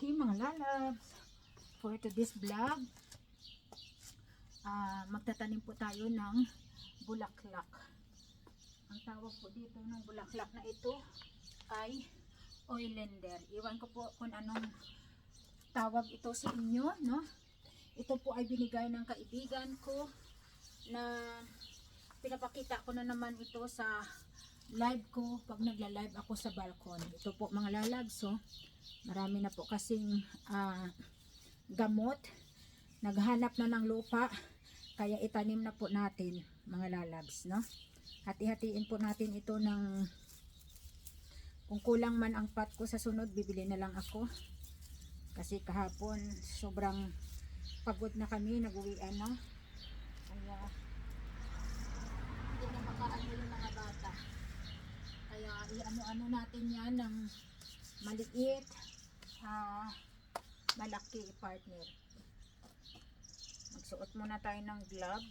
Okay mga lalabs, for today's vlog, ah magtatanim po tayo ng bulaklak. Ang tawag po dito ng bulaklak na ito ay oilender. Iwan ko po kung anong tawag ito sa inyo, no? Ito po ay binigay ng kaibigan ko na pinapakita ko na naman ito sa live ko pag nagla-live ako sa balkon. Ito po mga lalabs, so marami na po kasing ah, gamot. Naghanap na ng lupa, kaya itanim na po natin mga lalabs, no? Hati-hatiin po natin ito ng kung kulang man ang pot ko sa sunod, bibili na lang ako. Kasi kahapon, sobrang pagod na kami, nag-uwian na. Kaya, hindi na makaano yung mga bata. Kaya, i-ano-ano natin yan ng maliit, ah, malaki partner. Magsuot muna tayo ng glove.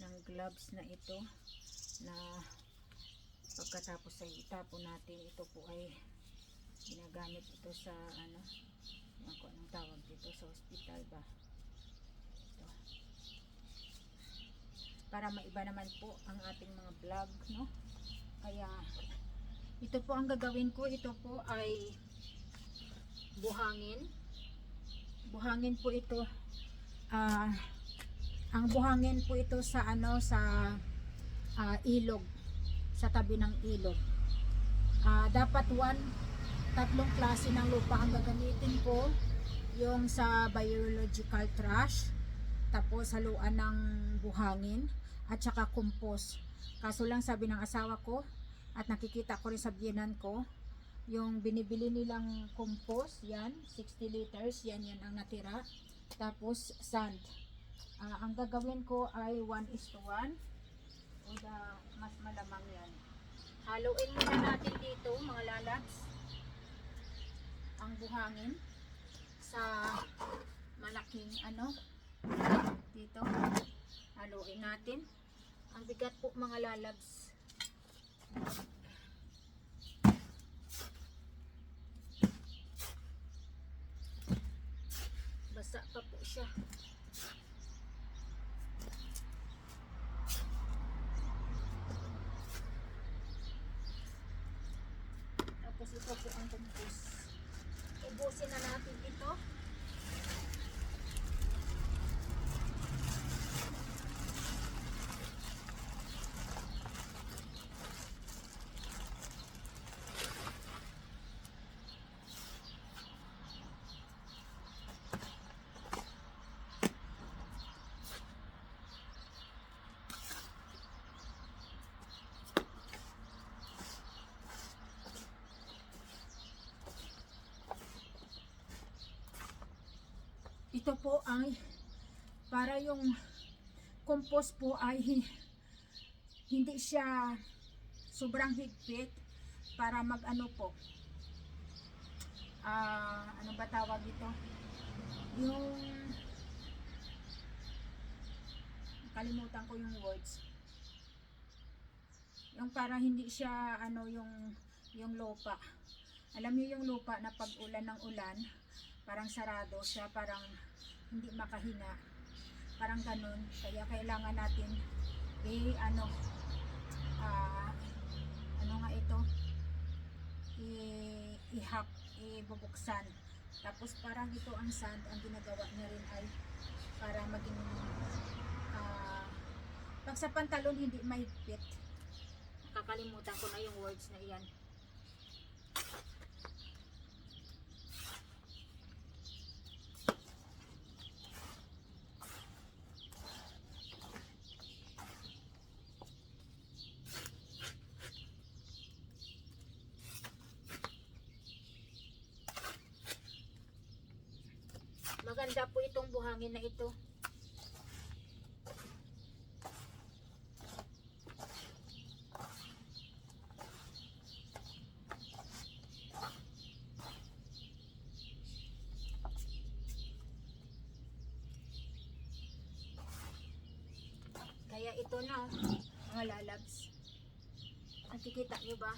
Ng gloves na ito na pagkatapos ay itapon natin ito po ay ginagamit ito sa ano yan ko anong tawag dito sa hospital ba ito. para maiba naman po ang ating mga vlog no kaya ito po ang gagawin ko ito po ay buhangin buhangin po ito ah ang buhangin po ito sa ano sa ah, ilog sa tabi ng ilog. Ah, dapat one, tatlong klase ng lupa ang gagamitin ko. Yung sa biological trash, tapos haluan ng buhangin, at saka compost. Kaso lang sabi ng asawa ko, at nakikita ko rin sa biyenan ko, yung binibili nilang compost, yan, 60 liters, yan, yan ang natira. Tapos sand. Ah, ang gagawin ko ay 1 is to 1 o da, mas malamang yan. Haluin muna natin dito mga lalabs ang buhangin sa malaking ano dito haluin natin ang bigat po mga lalabs basa pa po siya Tapos ito po ang compost. Ubusin na natin ito. Po ay para yung compost po ay hi- hindi siya sobrang higpit para mag ano po. Ah ano ba tawag ito? Yung kalimutan ko yung words. Yung para hindi siya ano yung yung lupa. Alam niyo yung lupa na pag ulan ng ulan parang sarado siya parang hindi makahinga parang ganun. Kaya kailangan natin i ano ah, ano nga ito? I ihak ibubuksan. Tapos parang ito ang sand ang ginagawa niya rin ay para maging ah, pag sa pantalon hindi mahigpit. Nakakalimutan ko na yung words na iyan Maganda po itong buhangin na ito. Kaya ito na, oh, mga lalabs. Nakikita nyo ba?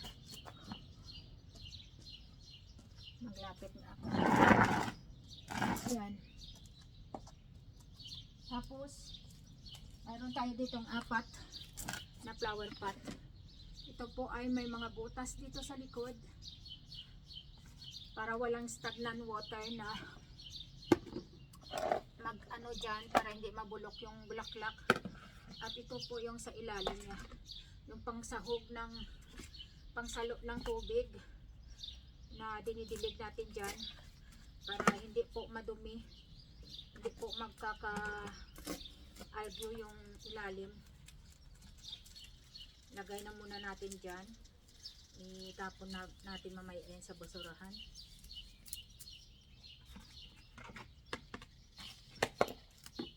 Maglapit na ako. Ayan. Tapos, mayroon tayo ditong apat na flower pot. Ito po ay may mga butas dito sa likod para walang stagnant water na mag ano dyan para hindi mabulok yung bulaklak at ito po yung sa ilalim niya yung pangsahog ng pangsalo ng tubig na dinidilig natin dyan para hindi po madumi hindi po magkaka algae yung ilalim. Lagay na muna natin dyan. Itapon na natin mamaya sa basurahan.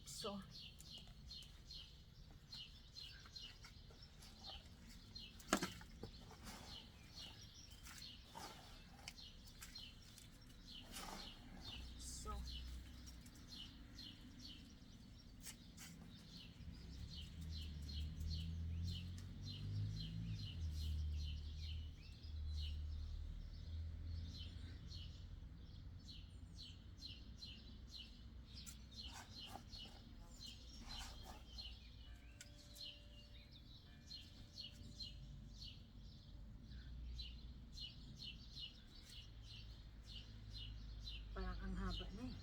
So parang ang haba na eh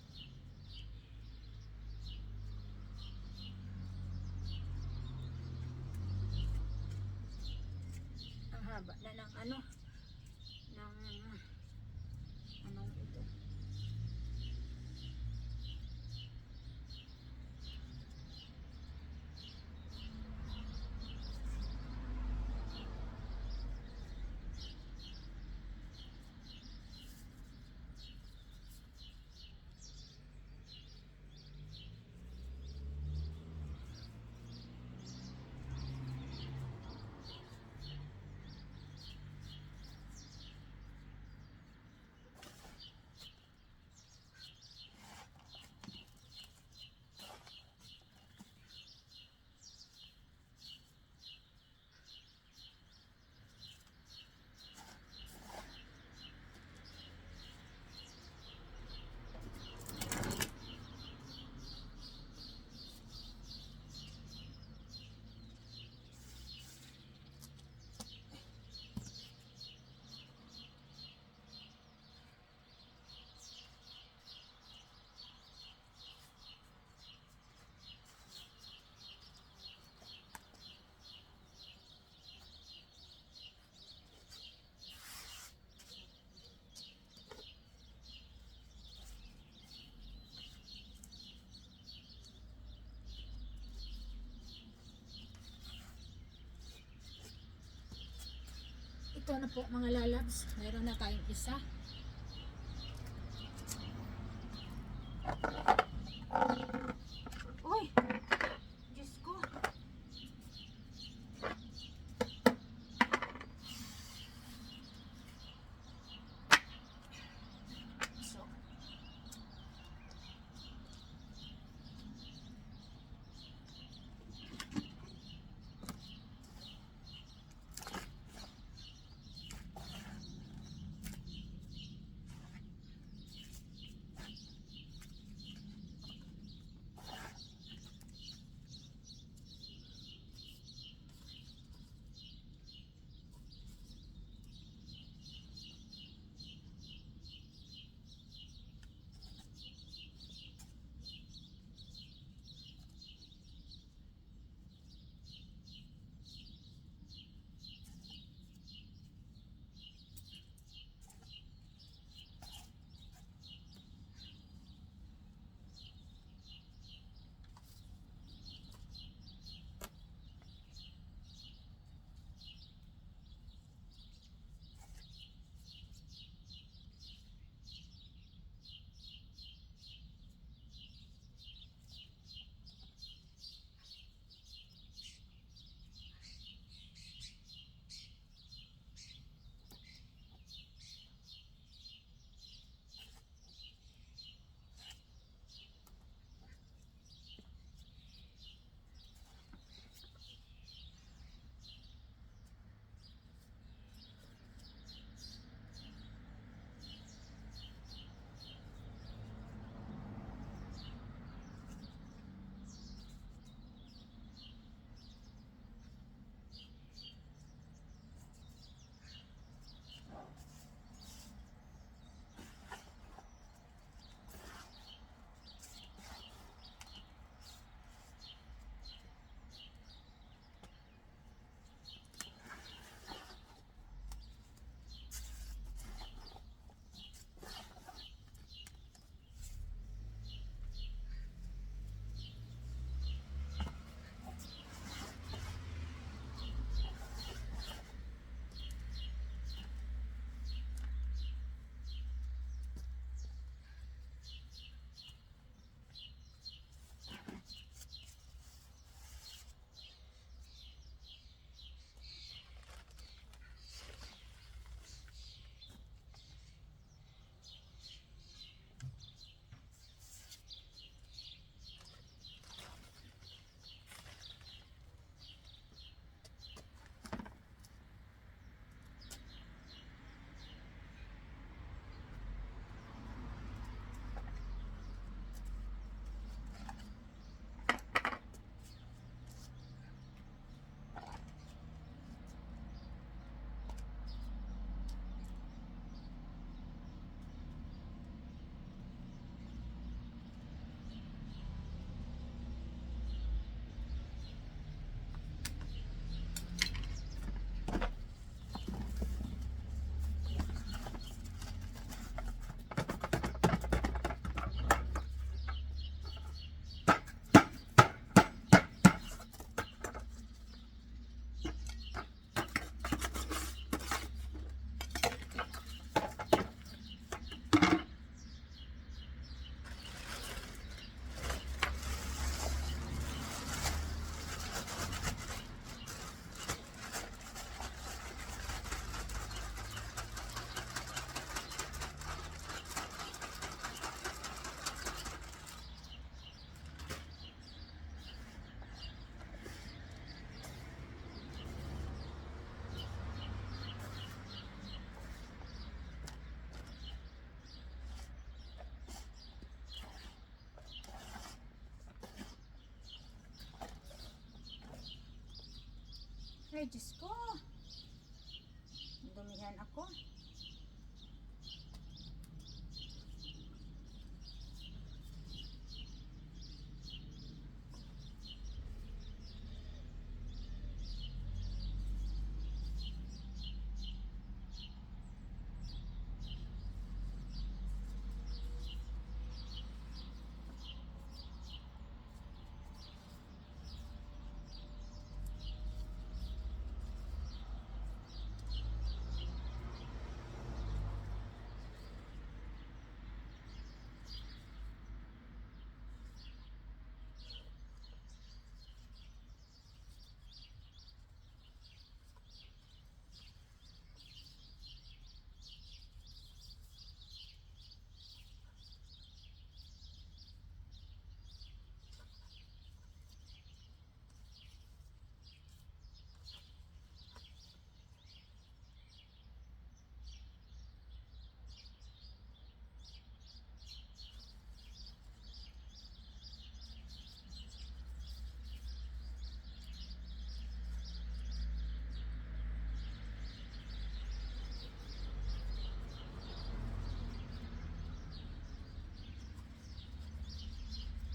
ang haba na ng ano ng anong ito ito na po mga lalabs. Meron na tayong isa Diyos ko. Dumihan ako.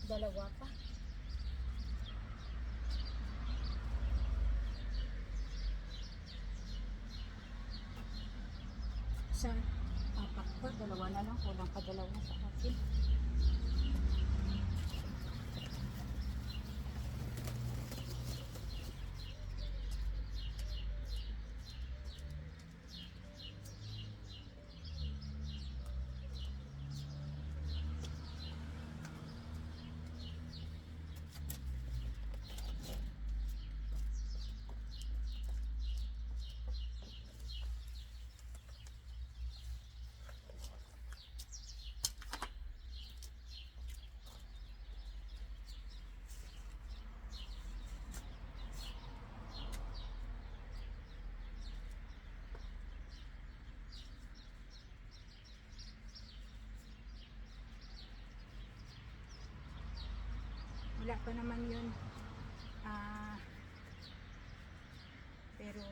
Dalawa pa. Sa apat pa, dalawa na lang. Kulang pa dalawa sa akin. Wala pa naman yun. Ah, pero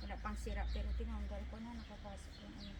wala pang sira. Pero tinanggal ko na. Nakapasok yung ano.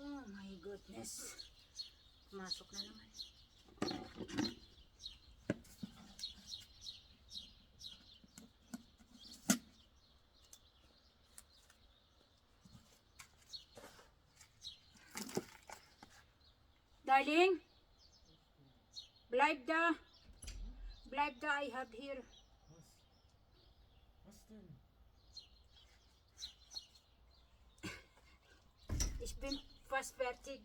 Oh my goodness. Masok na naman. Darling, bleib da. Bleib da, I have here. Fast fertig.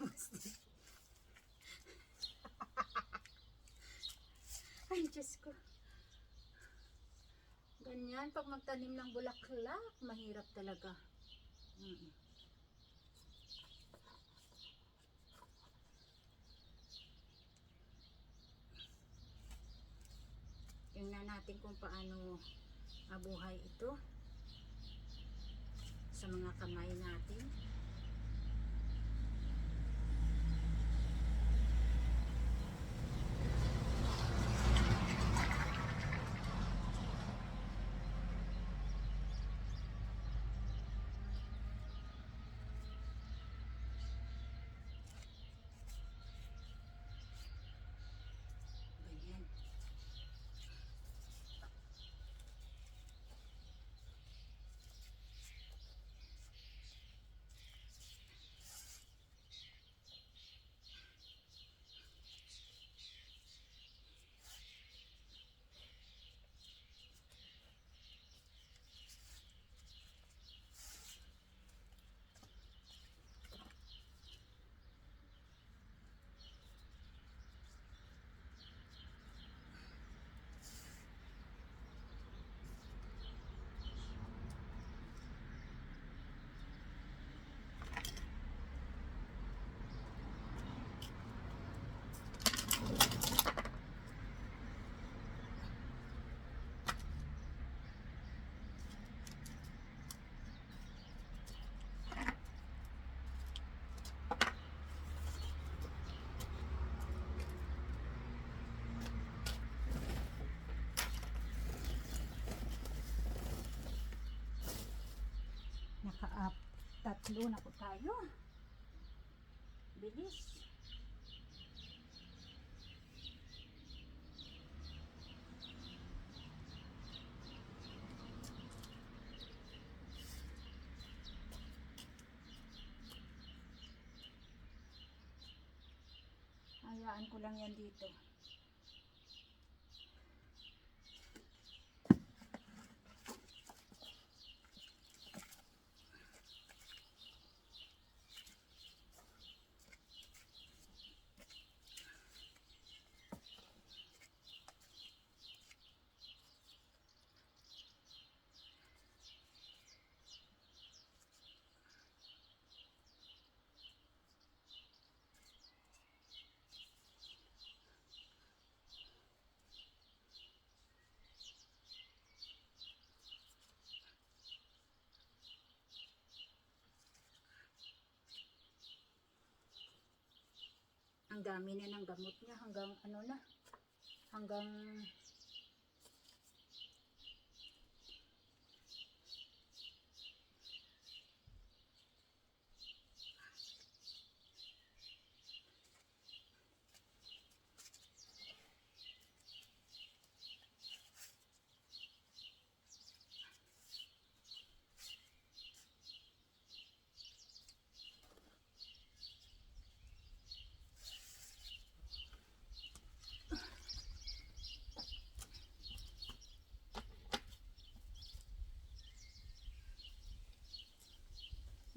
Ay, Diyos ko. Ganyan, pag magtanim ng bulaklak, mahirap talaga. Mm. Tingnan natin kung paano mabuhay ito sa mga kamay natin. Naka-up. Tatlo na po tayo. Bilis. Hayaan ko lang yan dito. Dami na ng gamot niya hanggang ano na. Hanggang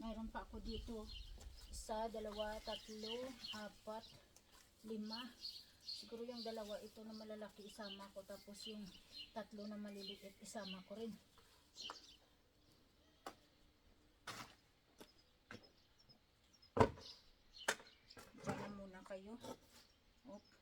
mayroon pa ako dito. Isa, dalawa, tatlo, apat, lima. Siguro yung dalawa ito na malalaki isama ko. Tapos yung tatlo na maliliit isama ko rin. Diyan na muna kayo. Op.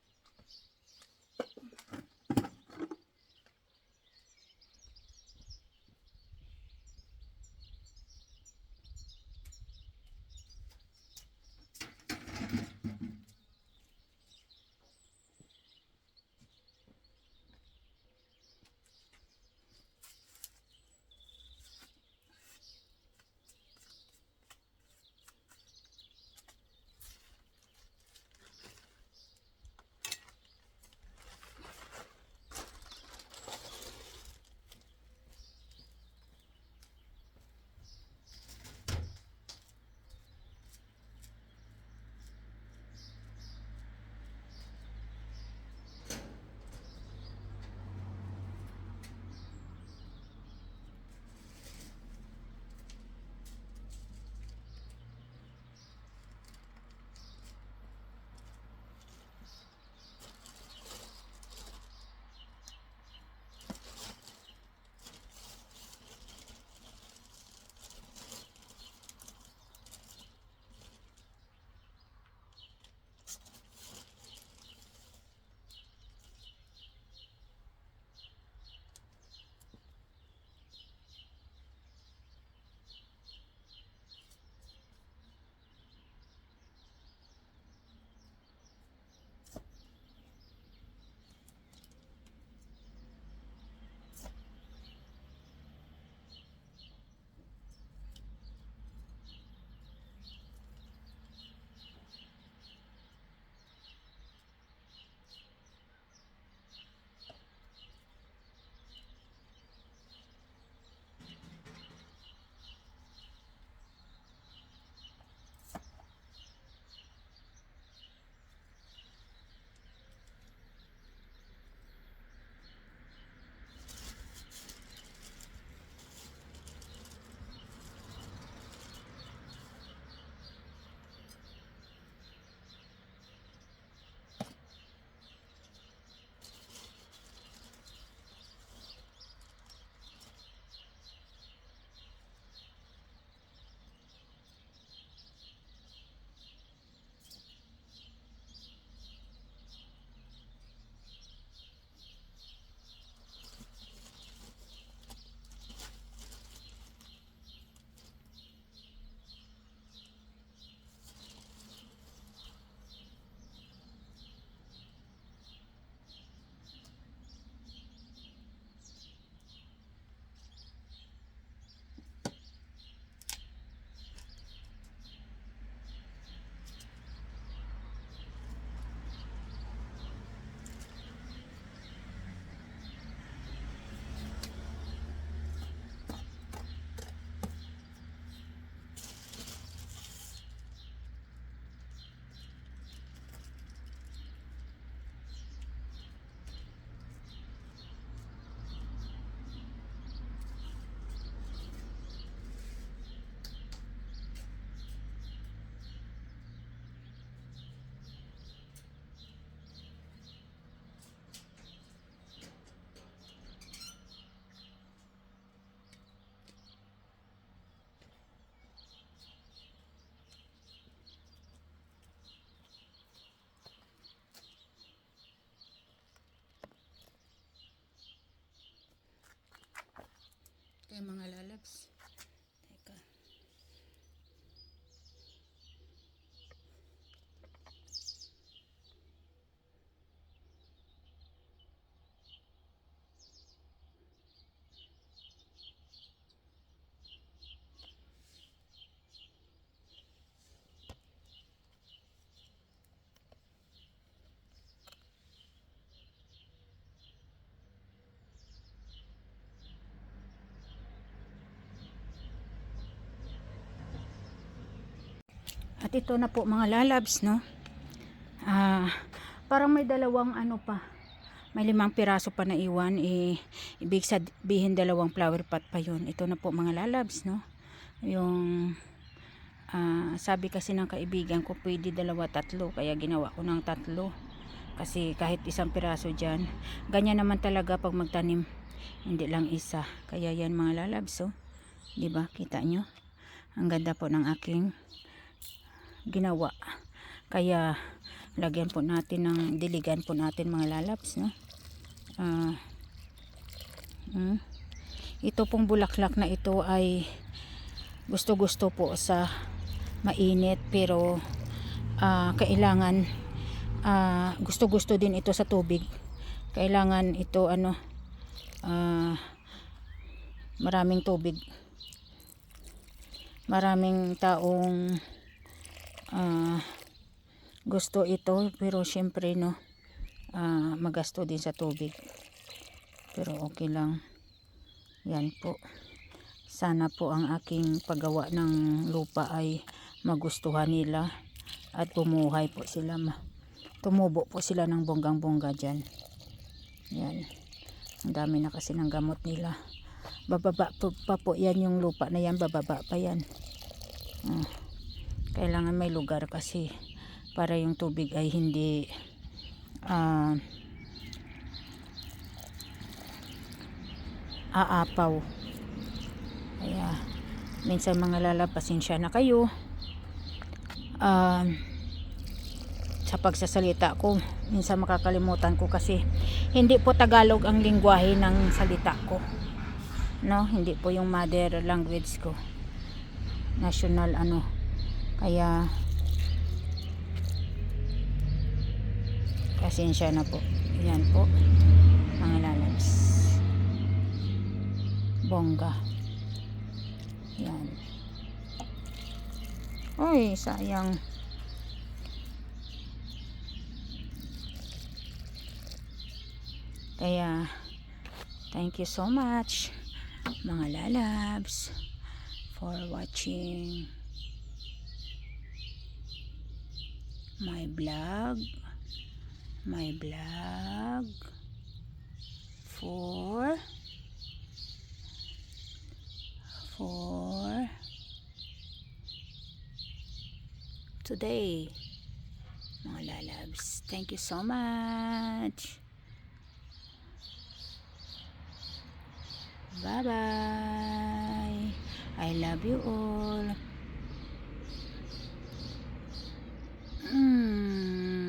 mga lalabs. At ito na po mga lalabs, no? Ah, parang may dalawang ano pa. May limang piraso pa na iwan. Eh, ibig sabihin dalawang flower pot pa yun. Ito na po mga lalabs, no? Yung ah, sabi kasi ng kaibigan ko pwede dalawa tatlo. Kaya ginawa ko ng tatlo. Kasi kahit isang piraso dyan. Ganyan naman talaga pag magtanim. Hindi lang isa. Kaya yan mga lalabs, oh. ba Kita nyo? Ang ganda po ng aking ginawa. Kaya lagyan po natin ng diligan po natin mga lalaps no. Ah. hmm. Ito pong bulaklak na ito ay gusto-gusto po sa mainit pero ah, kailangan ah, gusto-gusto din ito sa tubig. Kailangan ito ano ah, maraming tubig. Maraming taong ah, gusto ito pero syempre no ah, magasto din sa tubig. Pero okay lang. Yan po. Sana po ang aking paggawa ng lupa ay magustuhan nila at bumuhay po sila tumubo po sila ng bonggang bongga dyan. Yan. Ang dami na kasi ng gamot nila. Bababa po, pa po yan yung lupa na yan bababa pa yan. Ah kailangan may lugar kasi para yung tubig ay hindi ah, aapaw. Kaya minsan mga lalapasin siya na kayo. Ah, sa pagsasalita ko minsan makakalimutan ko kasi hindi po Tagalog ang lingwahe ng salita ko no? Hindi po yung mother language ko. National ano kaya pasensya na po. Yan po mga lalabs. Bongga. Yan. Uy, sayang. Kaya thank you so much mga lalabs for watching my vlog my vlog for. For. Today. Mga lalabs. Thank you so much. Bye bye I love you all 嗯。